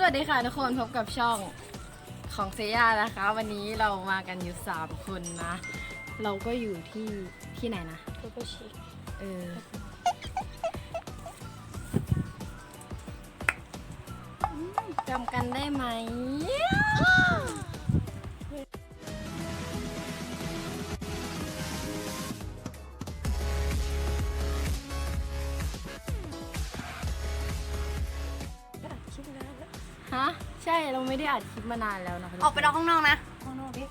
สวัสดีค่ะทุกคนพบกับช่องของเซย่านะคะ วันนี้เรามากันอยู่ 3 คนนะ เราก็อยู่ที่ที่ไหนนะโกโกชิเออจำกันได้ไหม ฮะ ใช่ เราไม่ได้อัดคลิปมานานแล้วนะคะออกไปรอข้างนอกนะ ข้างนอกดิ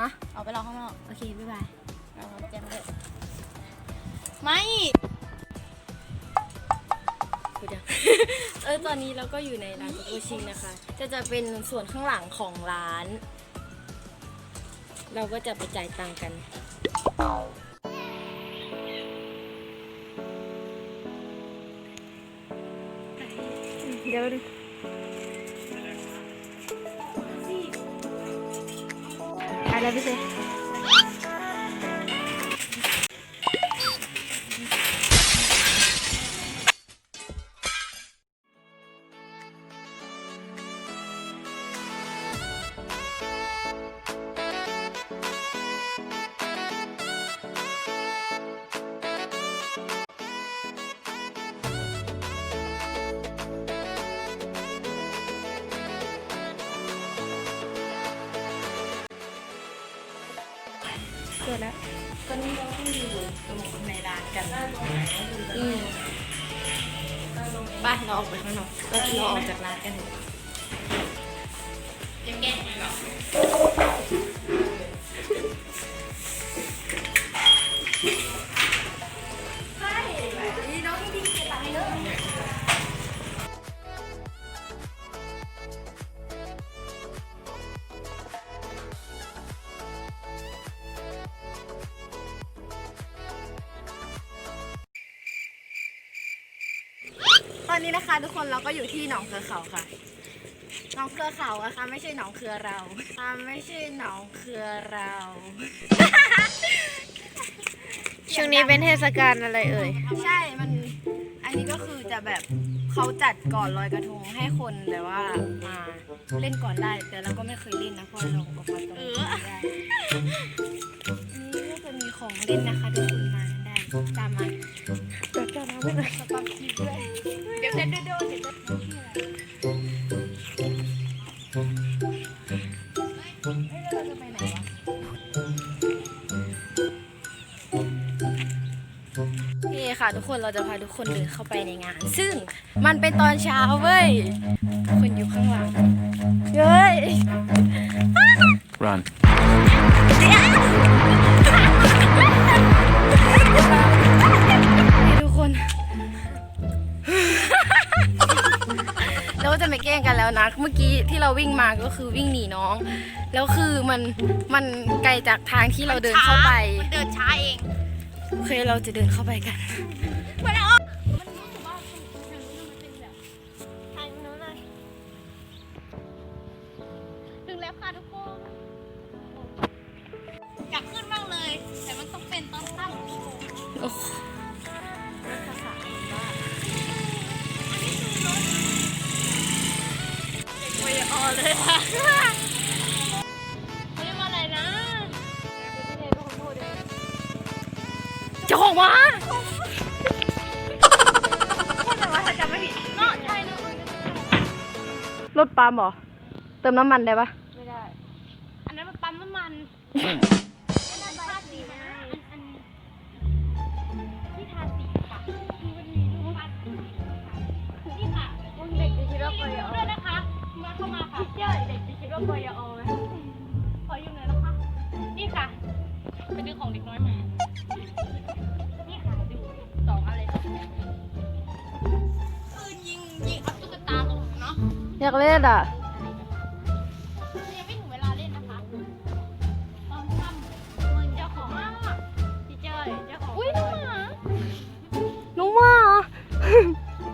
ฮะ ออกไปรอข้างนอก โอเค บ๊ายบายเราแจ้งเลยไม่พูดยังเออตอนนี้เราก็อยู่ในร้านโกโกชิงนะคะ จะจะเป็นส่วนข้างหลังของร้าน เราก็จะไปจ่ายตังค์กันเดี๋ยวดู อะ เกิดแล้วตอนนี้เราก็อยู่ตรงในร้านกันอืมไปเราออกไปข้างนอกเราเราออกจากร้านกันเถอะยังแก้ไหมตอ นนี้นะคะ ทุกคนเราก็อยู่ที่หนองเครือเขาค่ะ หนองเครือเขาอะค่ะ ไม่ใช่หนองเครือเราค่ะไม่ใช่หนองเครือเรา ช่วงนี้เป็นเทศกาลอะไรเอ่ย ใช่ มัน อันนี้ก็คือจะแบบเขาจัดก่อนลอยกระทงให้คนแบบว่ามาเล่นก่อนได้ แต่เราก็ไม่เคยเล่นนะเพราะเราก็พอตรงนี้ไม่ได้นี่ก็จะมีของเล่นนะคะทุกคนมาได้ตามมาจัดการเอาไว้สปักทีด้วยเดี๋ยวจ ค่ะทุกคนเราจะพาทุกคนเดินเข้าไปในงาน ซึ่งมันเป็นตอนเช้าเว้ยทุกคนอยู่ข้างหลังเฮ้ย Run. นี่ทุกคน เราก็จะไม่แกล้งกันแล้วนะ เมื่อกี้ที่เราวิ่งมาก็คือวิ่งหนีน้อง แล้วคือมันมันไกลจากทางที่เราเดินเข้าไป มันเดินช้าเอง โอเคเราจะเดินเข้าไปกันมันเอามันรู้สึกว่าทางนู้นมันเป็นแบบทางนู้นเลยถึงแล้วค่ะทุกคนอยากขึ้นมากเลย แต่มันต้องเป็นตอนค่ำโอ้โหไม่ออเลยค่ะ จ้าของมาพูดแต่ว่าถ้าจำไม่ผิดเนาะใช่เนอะรถปั๊มเหรอ เติมน้ำมันได้ปะไม่ได้ อันนั้นมันปั๊มน้ำมันอันนั้นทาสีนะอันอันที่ทาสีค่ะคือมันมีรูปปั้นนี่ค่ะเด็กจะคิดว่าโกยอด้วยนะคะ มาเข้ามาค่ะเจ้เด็กจะคิดว่าโกยอไหมขอยืมหน่อยนะคะนี่ค่ะไปดึงของเด็กน้อยมา อยากเล่นอะ ยังไม่ถึงเวลาเล่นนะคะตอนค่ำเหมือนเจ้าของพี่เจ้ยเจ้าของอุ้ยน้องหมาน้องว่าเหรอ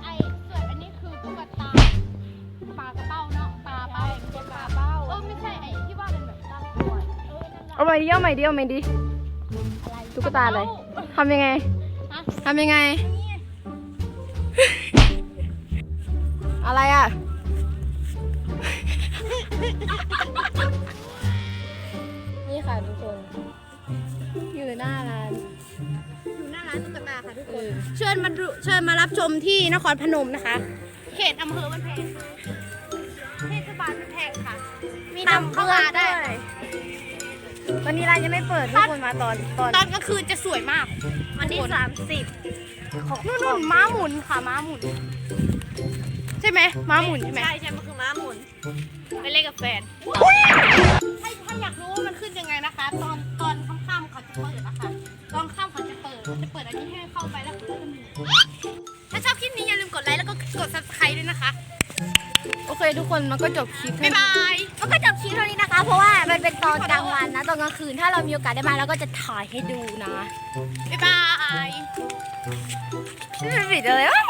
ไอ้ส่วนอันนี้คือตุ๊กตาปลากระเป้าเนาะปลาเป้าไม่ใช่ปลาเป้าเออไม่ใช่ไอ้ที่ว่าเป็นแบบตาขวดเออนั่นแหละเอาใหม่ดิเอาใหม่ดิเอาใหม่ดิอะไรตุ๊กตาอะไรทำยังไงฮะทำยังไง อะไรอะ นี่ค่ะทุกคน อยู่หน้าร้าน อยู่หน้าร้านตุ๊กตาค่ะทุกคน เชิญมาดูเชิญมารับชมที่นครพนมนะคะ เขตอำเภอบ้านแพงค่ะเทศบาลบ้านแพงค่ะ มีตำเข้ามาได้วันนี้ร้านยังไม่เปิดทุกคนมาตอนตอนตอนกลางคืนจะสวยมาก วันที่สามสิบนู่นๆม้าหมุนค่ะม้าหมุน ใช่ไหมม้าหมุนใช่ไหมใช่ใช่มันคือม้าหมุนไปเล่นกับแฟนถ้าถ้าอยากรู้ว่ามันขึ้นยังไงนะคะ ตอนตอนค่ำๆเขาจะเปิดนะคะตอนค่ำเขาจะเปิดเขาจะเปิดอันนี้ให้เข้าไปแล้วเขาก็จะมีถ้าชอบคลิปนี้อย่าลืมกดไลค์แล้วก็กด subscribe ด้วยนะคะ โอเคทุกคนมันก็จบคลิปบ๊ายบายมันก็จบคลิปเท่านี้นะคะ เพราะว่ามันเป็นตอนกลางวันนะตอนกลางคืนถ้าเรามีโอกาสได้มาเราก็จะถ่ายให้ดูนะบ๊ายบายไม่ปิดอะไรวะ